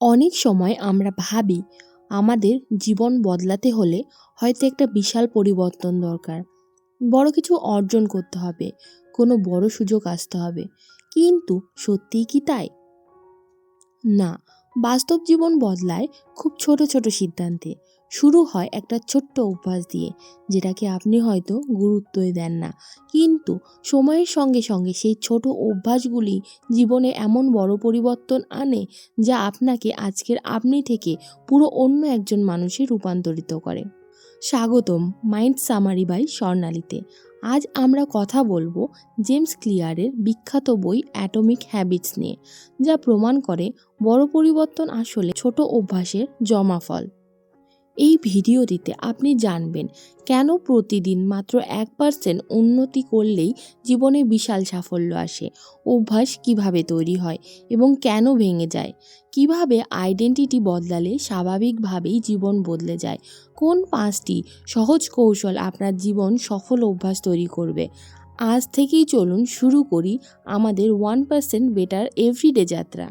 অনেক সময় আমরা ভাবি আমাদের জীবন বদলাতে হলে হয়তো একটা বিশাল পরিবর্তন দরকার। বড় কিছু অর্জন করতে হবে, কোনো বড় সুযোগ আসতে হবে। কিন্তু সত্যিই কি তাই? না, বাস্তব জীবন বদলায় খুব ছোট ছোট সিদ্ধান্তে। শুরু হয় একটা ছোট্ট অভ্যাস দিয়ে, যেটাকে আপনি হয়তো গুরুত্বই দেন না। কিন্তু সময়ের সঙ্গে সঙ্গে সেই ছোট অভ্যাসগুলি জীবনে এমন বড় পরিবর্তন আনে, যা আপনাকে আজকের আপনি থেকে পুরো অন্য একজন মানুষে রূপান্তরিত করে। স্বাগতম মাইন্ড সামারি বাই স্বর্ণালীতে। আজ আমরা কথা বলব জেমস ক্লিয়ারের বিখ্যাত বই অ্যাটমিক হ্যাবিটস নিয়ে, যা প্রমাণ করে বড় পরিবর্তন আসলে ছোট অভ্যাসের জমাফল এই ভিডিওটিতে আপনি জানবেন কেন প্রতিদিন মাত্র এক পার্সেন্ট উন্নতি করলেই জীবনে বিশাল সাফল্য আসে, অভ্যাস কীভাবে তৈরি হয় এবং কেন ভেঙে যায়, কীভাবে আইডেন্টিটি বদলালে স্বাভাবিকভাবেই জীবন বদলে যায়, কোন পাঁচটি সহজ কৌশল আপনার জীবন সফল অভ্যাস তৈরি করবে। আজ থেকেই চলুন শুরু করি আমাদের ওয়ান পার্সেন্ট বেটার এভরিডে যাত্রা।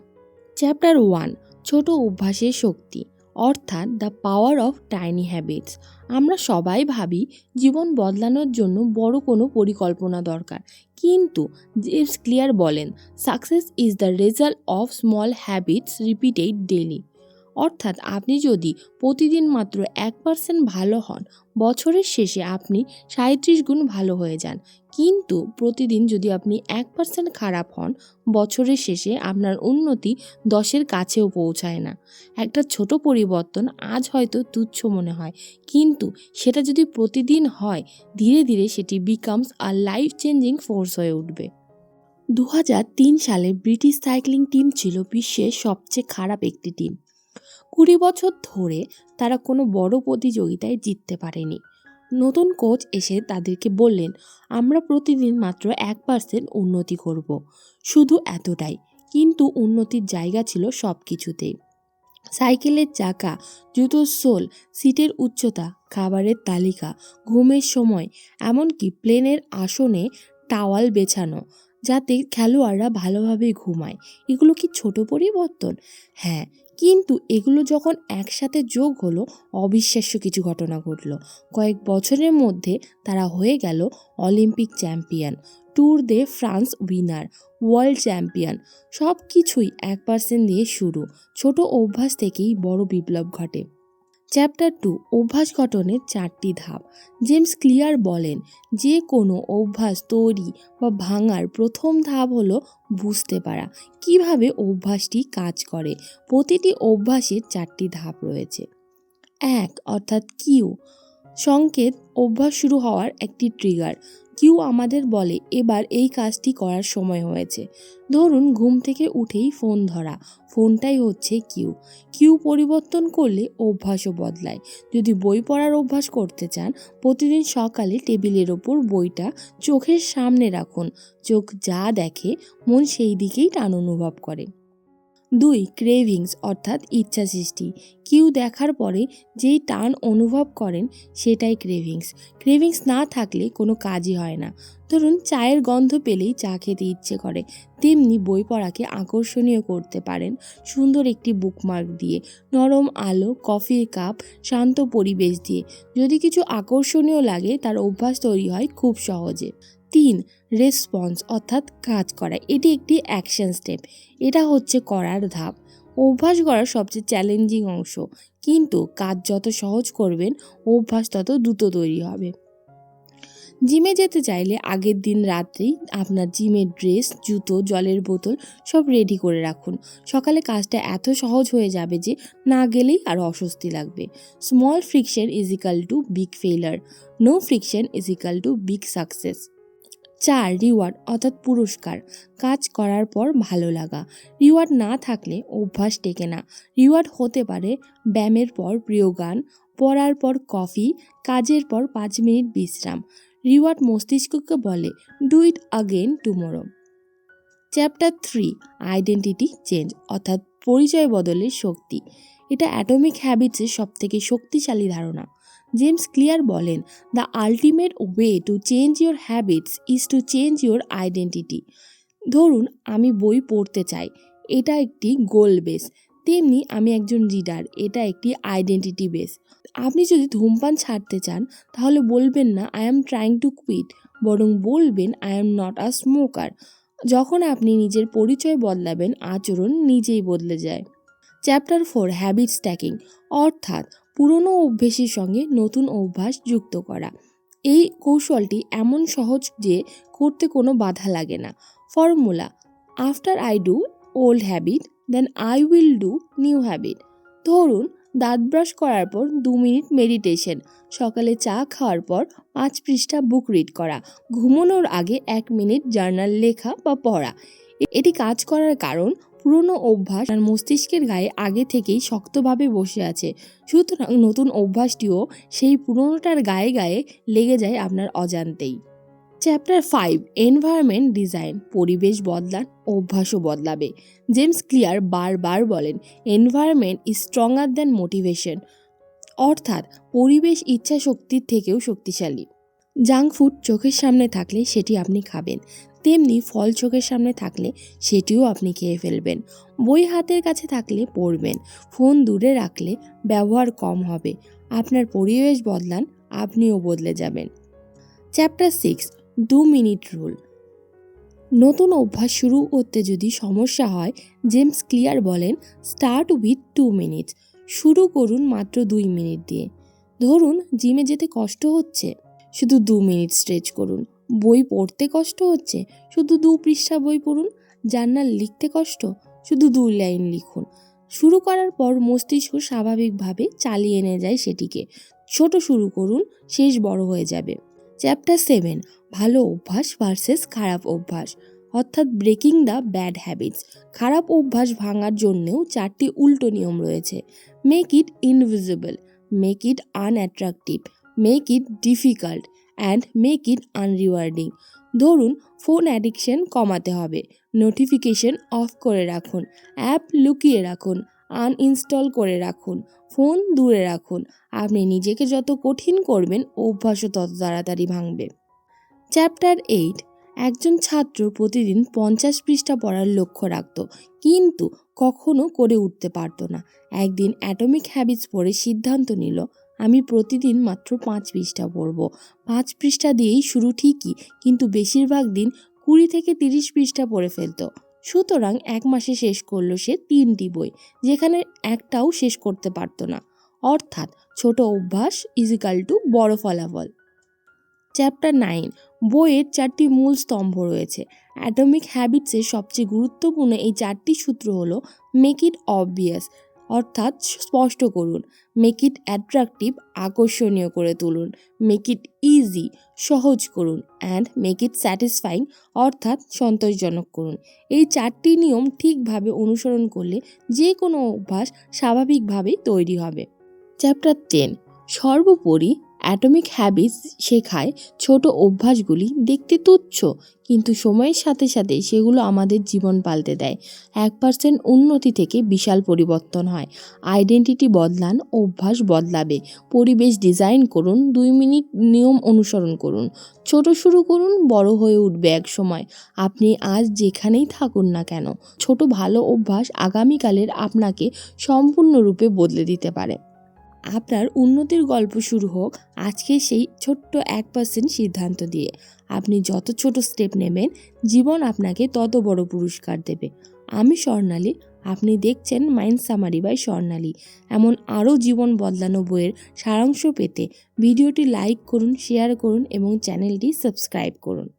চ্যাপ্টার ওয়ান ছোট অভ্যাসের শক্তি। অর্থাৎ the power of tiny habits আমরা সবাই ভাবি জীবন বদলানোর জন্য বড় কোনো পরিকল্পনা দরকার। কিন্তু জেমস ক্লিয়ার বলেন success is the result of small habits repeated daily অর্থাৎ আপনি যদি প্রতিদিন মাত্র এক পার্সেন্ট ভালো হন, বছরের শেষে আপনি সাঁত্রিশ গুণ ভালো হয়ে যান। কিন্তু প্রতিদিন যদি আপনি এক পার্সেন্ট খারাপ হন, বছরের শেষে আপনার উন্নতি দশের কাছেও পৌঁছায় না। একটা ছোট পরিবর্তন আজ হয়তো তুচ্ছ মনে হয়, কিন্তু সেটা যদি প্রতিদিন হয়, ধীরে ধীরে সেটি becomes our life changing force হয়ে উঠবে। দু হাজার তিন সালে ব্রিটিশ সাইক্লিং টিম ছিল বিশ্বের সবচেয়ে খারাপ একটি টিম। কুড়ি বছর ধরে তারা কোনো বড় প্রতিযোগিতায় জিততে পারেনি। নতুন কোচ এসে তাদেরকে বললেন, আমরা প্রতিদিন মাত্র এক পার্সেন্ট উন্নতি করব। শুধু এতটাই, কিন্তু উন্নতির জায়গা ছিল সব কিছুতেই সাইকেলের চাকা, জুতোর সোল, সিটের উচ্চতা, খাবারের তালিকা, ঘুমের সময়, এমনকি প্লেনের আসনে টাওয়াল বেছানো, যাতে খেলোয়াড়রা ভালোভাবে ঘুমায়। এগুলো কি ছোট পরিবর্তন? হ্যাঁ কিন্তু এগুলো যখন একসাথে যোগ হলো, অবিশ্বাস্য কিছু ঘটনা ঘটলো। কয়েক বছরের মধ্যে তারা হয়ে গেল Olympic champion, Tour de France winner, world champion. সব কিছুই এক পার্সেন্ট দিয়ে শুরু। ছোট অভ্যাস থেকেই বড় বিপ্লব ঘটে। চ্যাপ্টার টু অভ্যাস গঠনের চারটি ধাপ। জেমস ক্লিয়ার বলেন, যে কোনো অভ্যাস তৈরি বা ভাঙার প্রথম ধাপ হলো বুঝতে পারা। কীভাবে অভ্যাসটি কাজ করে? প্রতিটি অভ্যাসের চারটি ধাপ রয়েছে। এক, অর্থাৎ কিউ। সংকেত, অভ্যাস শুরু হওয়ার একটি ট্রিগার কিউ আমাদের বলে, এবার এই কাজটি করার সময় হয়েছে। ধরুন, ঘুম থেকে উঠেই ফোন ধরা, ফোনটাই হচ্ছে কিউ। কিউ পরিবর্তন করলে অভ্যাসও বদলায়। যদি বই পড়ার অভ্যাস করতে চান, প্রতিদিন সকালে টেবিলের ওপর বইটা চোখের সামনে রাখুন। চোখ যা দেখে, মন সেই দিকেই টান অনুভব করে। দুই ক্রেভিংস অর্থাৎ ইচ্ছা সৃষ্টি কিউ দেখার পরে যেই টান অনুভব করেন, সেটাই ক্রেভিংস ক্রেভিংস না থাকলে কোনো কাজই হয় না। ধরুন, চায়ের গন্ধ পেলেই চা খেতে ইচ্ছে করে। তেমনি বই পড়াকে আকর্ষণীয় করতে পারেন। সুন্দর একটি বুকমার্ক দিয়ে, নরম আলো কফির কাপ শান্ত পরিবেশ দিয়ে। যদি কিছু আকর্ষণীয় লাগে, তার অভ্যাস তৈরি হয় খুব সহজে। তিন রেসপন্স অর্থাৎ কাজ করা। এটি একটি অ্যাকশন স্টেপ এটা হচ্ছে করার ধাপ। অভ্যাস করার সবচেয়ে চ্যালেঞ্জিং অংশ। কিন্তু কাজ যত সহজ করবেন, অভ্যাস তত দ্রুত তৈরি হবে। জিমে যেতে চাইলে আগের দিন রাত্রেই আপনার জিমের ড্রেস জুতো, জলের বোতল সব রেডি করে রাখুন। সকালে কাজটা এত সহজ হয়ে যাবে যে না গেলেই আর অস্বস্তি লাগবে। Small friction is equal to big failure no friction is equal to big success চার রিওয়ার্ড, অর্থাৎ পুরস্কার। কাজ করার পর ভালো লাগা। রিওয়ার্ড না থাকলে অভ্যাস টেকে না। রিওয়ার্ড হতে পারে ব্যায়ামের পর প্রিয় গান, পড়ার পর কফি, কাজের পর পাঁচ মিনিট বিশ্রাম। রিওয়ার্ড মস্তিষ্ককে বলে do it again tomorrow chapter three identity change অর্থাৎ পরিচয় বদলের শক্তি। এটা অ্যাটমিক হ্যাবিটসের সবথেকে শক্তিশালী ধারণা। জেমস ক্লিয়ার বলেন the ultimate way to change your habits is to change your identity ধরুন, আমি বই পড়তে চাই, এটা একটি গোল বেস তেমনি আমি একজন রিডার এটা একটি আইডেন্টিটি বেস আপনি যদি ধূমপান ছাড়তে চান, তাহলে বলবেন না I am trying to quit বরং বলবেন I am not a smoker যখন আপনি নিজের পরিচয় বদলাবেন, আচরণ নিজেই বদলে যায়। চ্যাপ্টার ফোর হ্যাবিট স্ট্যাকিং অর্থাৎ পুরনো অভ্যেসের সঙ্গে নতুন অভ্যাস যুক্ত করা। এই কৌশলটি এমন সহজ যে করতে কোনো বাধা লাগে না। Formula after I do old habit then I will do new habit ধরুন, দাঁত ব্রাশ করার পর দু মিনিট মেডিটেশন সকালে চা খাওয়ার পর পাঁচ পৃষ্ঠা বুক রিড করা, ঘুমানোর আগে এক মিনিট জার্নাল লেখা বা পড়া। এটি কাজ করার কারণ পুরনো অভ্যাস আর মস্তিষ্কের গায়ে আগে থেকেই শক্তভাবে বসে আছে। সুতরাং নতুন অভ্যাসটিও সেই পুরনোটার গায়ে গায়ে লেগে যায় আপনার অজান্তেই। চ্যাপ্টার ফাইভ এনভায়রনমেন্ট ডিজাইন পরিবেশ বদলান, অভ্যাসও বদলাবে। জেমস ক্লিয়ার বারবার বলেন environment is stronger than motivation অর্থাৎ পরিবেশ ইচ্ছা শক্তির থেকেও শক্তিশালী। জাঙ্ক ফুড চোখের সামনে থাকলে সেটি আপনি খাবেন। তেমনি ফল চোখের সামনে থাকলে সেটিও আপনি খেয়ে ফেলবেন। বই হাতের কাছে থাকলে পড়বেন। ফোন দূরে রাখলে ব্যবহার কম হবে। আপনার পরিবেশ বদলান, আপনিও বদলে যাবেন। চ্যাপ্টার সিক্স দু মিনিট রুল নতুন অভ্যাস শুরু করতে যদি সমস্যা হয় জেমস ক্লিয়ার বলেন স্টার্ট উইথ টু মিনিটস শুরু করুন মাত্র দুই মিনিট দিয়ে। ধরুন জিমে যেতে কষ্ট হচ্ছে। শুধু দু মিনিট স্ট্রেচ করুন। বই পড়তে কষ্ট হচ্ছে? শুধু দু পৃষ্ঠা বই পড়ুন, জার্নাল লিখতে কষ্ট? শুধু দু লাইন লিখুন। শুরু করার পর মস্তিষ্ক স্বাভাবিকভাবে চালিয়ে নিয়ে যায় সেটিকে। ছোট শুরু করুন, শেষ বড় হয়ে যাবে। চ্যাপ্টার সেভেন, ভালো অভ্যাস ভার্সেস খারাপ অভ্যাস। অর্থাৎ ব্রেকিং দ্য ব্যাড হ্যাবিটস। খারাপ অভ্যাস ভাঙার জন্যেও চারটি উল্টো নিয়ম রয়েছে। Make it invisible, make it unattractive, make it difficult. And make it unrewarding ধরুন ফোন অ্যাডিকশন কমাতে হবে। নোটিফিকেশন অফ করে রাখুন। অ্যাপ লুকিয়ে রাখুন। আনইনস্টল করে রাখুন। ফোন দূরে রাখুন। আপনি নিজেকে যত কঠিন করবেন, অভ্যাসও তত তাড়াতাড়ি ভাঙবে। চ্যাপ্টার এইট একজন ছাত্র প্রতিদিন পঞ্চাশ পৃষ্ঠা পড়ার লক্ষ্য রাখত, কিন্তু কখনো করে উঠতে পারতো না। একদিন অ্যাটমিক হ্যাবিটস পড়ে সিদ্ধান্ত নিল আমি প্রতিদিন মাত্র পাঁচ পৃষ্ঠা পড়ব। পাঁচ পৃষ্ঠা দিয়েই শুরু ঠিকই, কিন্তু বেশিরভাগ দিন কুড়ি থেকে তিরিশ পৃষ্ঠা পড়ে ফেলতো। সুতরাং এক মাসে শেষ করল সে তিনটি বই, যেখানে একটাও শেষ করতে পারতো না। অর্থাৎ ছোট অভ্যাস ইজিক্যাল টু বড় ফলাফল। চ্যাপ্টার নাইন বইয়ের চারটি মূল স্তম্ভ রয়েছে। অ্যাটমিক হ্যাবিটসের সবচেয়ে গুরুত্বপূর্ণ এই চারটি সূত্র হলো মেক ইট অবভিয়াস অর্থাৎ স্পষ্ট করুন। মেক ইট অ্যাট্রাকটিভ আকর্ষণীয় করে তুলুন। মেক ইট ইজি সহজ করুন। অ্যান্ড মেক ইট স্যাটিসফাইং অর্থাৎ সন্তোষজনক করুন। এই চারটি নিয়ম ঠিকভাবে অনুসরণ করলে যে কোনো অভ্যাস স্বাভাবিকভাবেই তৈরি হবে। চ্যাপ্টার টেন সর্বোপরি অ্যাটমিক হ্যাবিটস শেখায় ছোট অভ্যাসগুলি দেখতে তুচ্ছ, কিন্তু সময়ের সাথে সাথে সেগুলো আমাদের জীবন পাল্টে দেয়। এক পার্সেন্ট উন্নতি থেকে বিশাল পরিবর্তন হয়। আইডেন্টিটি বদলান, অভ্যাস বদলাবে। পরিবেশ ডিজাইন করুন, দুই মিনিট নিয়ম অনুসরণ করুন। ছোট শুরু করুন, বড় হয়ে উঠবে এক সময়। আপনি আজ যেখানেই থাকুন না কেন, ছোট ভালো অভ্যাস আগামীকালের আপনাকে সম্পূর্ণরূপে বদলে দিতে পারে। আপনার উন্নতির গল্প শুরু হোক, আজকে সেই ছোট্ট এক পার্সেন্ট সিদ্ধান্ত দিয়ে। আপনি যত ছোট স্টেপ নেবেন, জীবন আপনাকে তত বড় পুরস্কার দেবে। আমি স্বর্ণালী, আপনি দেখছেন মাইন্ড সামারি বাই স্বর্ণালী। এমন আরও জীবন বদলানো বইয়ের সারাংশ পেতে ভিডিওটি লাইক করুন, শেয়ার করুন এবং চ্যানেলটি সাবস্ক্রাইব করুন।